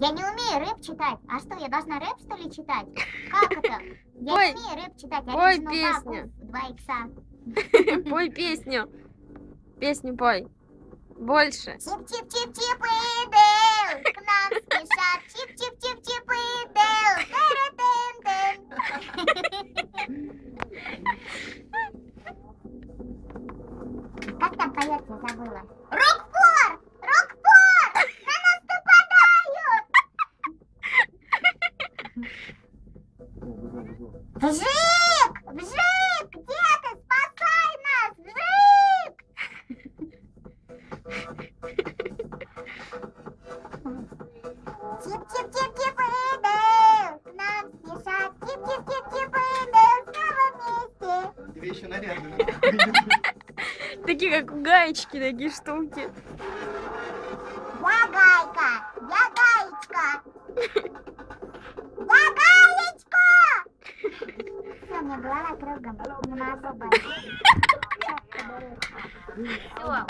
Я не умею рэп читать. А что, я должна рэп, что ли, читать? Как это? Я Пой. не умею рэп читать. Пой Original песню. Два икса. Пой песню. Песню пой. Больше. Чип-чип-чип-чип и Дейл К нам спешат Чип-чип-чип-чип и Дейл Тара-тын-тын. Как там поется, я забыла. Рокфор! Вжик! Вжик! Где ты? Спасай нас! Вжик! Тип-тип-тип-тип Дейл К нам спешат Тип-тип-тип-тип Дейл Снова вместе Тебе еще наряды. Такие как гаечки, такие штуки. punya dua lah program. Ini masuk banget. Wah,